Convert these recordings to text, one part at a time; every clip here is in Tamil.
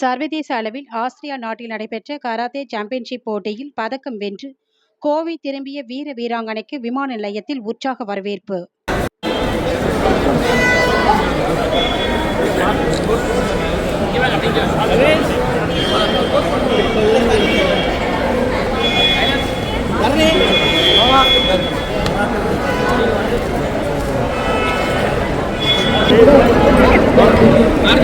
சர்வதேச அளவில் ஆஸ்திரியா நாட்டில் நடைபெற்ற கராத்தே சாம்பியன்ஷிப் போட்டியில் பதக்கம் வென்று கோவை திரும்பிய வீர வீராங்கனைக்கு விமான நிலையத்தில் உற்சாக வரவேற்பு. நம்ம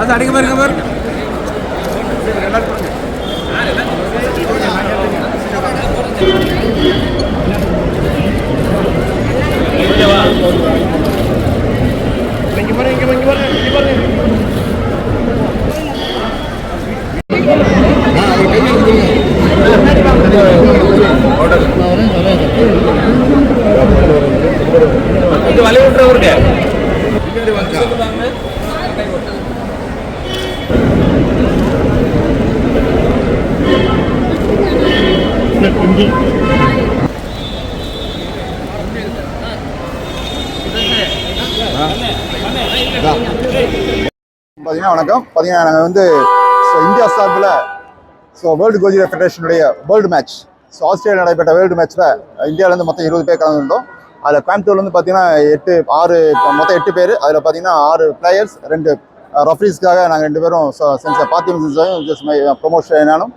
அது அடிக்க பாருங்க பாரு பார்த்தீங்கன்னா வணக்கம். பார்த்தீங்கன்னா நாங்கள் வந்து ஸோ இந்தியா சார்பில் ஸோ வேர்ல்டு கோஜிரா ஃபெடரேஷனுடைய வேர்ல்டு மேட்ச் ஸோ ஆஸ்திரேலியா நடைபெற்ற வேர்ல்டு மேட்ச்சில் இந்தியாவிலேருந்து மொத்தம் இருபது பேர் கலந்துருந்தோம். அதில் கோயம்புத்தூர்ல வந்து பார்த்தீங்கன்னா எட்டு ஆறு மொத்தம் எட்டு பேர். அதில் பார்த்தீங்கன்னா ஆறு பிளேயர்ஸ் ரெண்டு ரஃப்ரீஸ்க்காக நாங்கள் ரெண்டு பேரும் செஞ்ச பாத்தியம் ஜஸ்ட் மை ப்ரொமோஷன் என்னாலும்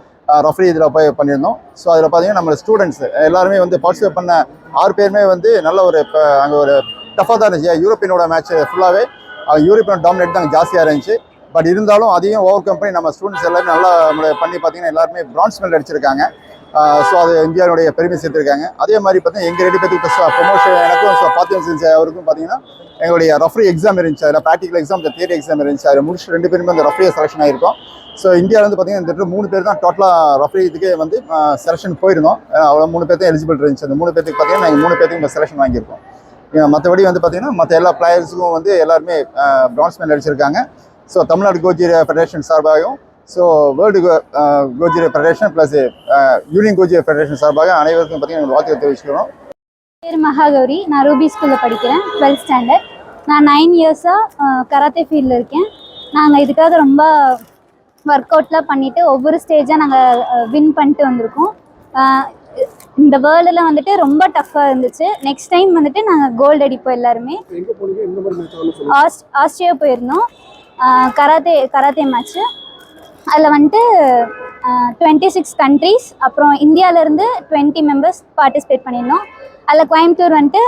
ரஃப்ரி இதில் போய் பண்ணியிருந்தோம். ஸோ அதில் பார்த்தீங்கன்னா நம்ம ஸ்டூடெண்ட்ஸ் எல்லாருமே வந்து பார்ட்டிசிபேட் பண்ண ஆறு பேருமே வந்து நல்ல ஒரு இப்போ அங்கே ஒரு டஃபாக தான் இருந்துச்சு. யூரோப்பியனோட மேட்ச் ஃபுல்லாகவே யூரோப்பியன் டாமினேட் தான் ஜாஸ்தியாக இருந்துச்சு. பட் இருந்தாலும் அதையும் ஓவர் கம் பண்ணி நம்ம ஸ்டூடெண்ட்ஸ் எல்லாருமே நல்லா நம்மள பண்ணி பார்த்தீங்கன்னா எல்லாருமே பிரான்ஸ் மெடல் அடிச்சிருக்காங்க. ஸோ அது இந்தியாவுடைய பெருமை சேர்த்துருக்காங்க. அதே மாதிரி பார்த்தீங்கன்னா எங்கள் ரெண்டு பேருக்கு ப்ரொமோஷன் எனக்கும் ஸோ ஃபாத்தியம் அவருக்கும் பார்த்தீங்கன்னா எங்களுடைய ரஃப்ரி எக்ஸாம் இருந்துச்சு. அதில் ப்ராக்டிக்கல் எக்ஸாம் தியரி எக்ஸாம் இருந்துச்சு. அதில் முடிச்சு ரெண்டு பேருமே அந்த ரஃப்ரியாக செலெக்ஷன் ஆகிருக்கோம் ஸோ இந்தியாவிலேருந்து பார்த்தீங்கன்னா இந்த மூணு பேர் தான் டோட்டலாக ரஃப்ரி இதுக்கே வந்து செலெக்ஷன் போயிருந்தோம். அவ்வளோ மூணு பேர் தான் எலிஜிபிள் இருந்துச்சு. அந்த மூணு பேருக்கு பார்த்தீங்கன்னா நாங்கள் மூணு பேருக்கு செலெக்ஷன் வாங்கியிருக்கோம். மற்றபடி வந்து பார்த்தீங்கன்னா மற்ற எல்லா பிளேயர்ஸுக்கும் வந்து எல்லாருமே பிரான்ஸ் மெடல் அடிச்சிருக்காங்க. ஸோ தமிழ்நாடு கோஜி ஃபெடரேஷன் சார்பாகவும் so world Goju Ryu federation plus union Goju Ryu federation சார்பாக அனைவருக்கும் பார்த்தீங்கன்னா வாழ்த்துக்கள் தெரிவிச்சுக்கிறோம். பேர் மகாகௌரி. நான் ரூபி ஸ்கூலில் படிக்கிறேன் டுவெல்த் ஸ்டாண்டர்ட் நான் நைன் இயர்ஸாக கராத்தே ஃபீல்டில் இருக்கேன். நாங்கள் இதுக்காக ரொம்ப ஒர்க் அவுட்லாம் பண்ணிவிட்டு ஒவ்வொரு ஸ்டேஜாக நாங்கள் வின் பண்ணிட்டு வந்திருக்கோம். இந்த வேர்ல்டில் வந்துட்டு ரொம்ப டஃப்பாக இருந்துச்சு. நெக்ஸ்ட் டைம் வந்துட்டு நாங்கள் கோல்டு அடிப்போம் எல்லாருமே. ஆஸ் ஆஸ்திரியா போயிருந்தோம். கராத்தே கராத்தே மேட்ச்சு அதில் வந்துட்டு டுவெண்ட்டி சிக்ஸ் கண்ட்ரீஸ் அப்புறம் இந்தியாவிலேருந்து டுவெண்ட்டி மெம்பர்ஸ் பார்ட்டிசிபேட் பண்ணியிருந்தோம். அதில் கோயம்புத்தூர் வந்துட்டு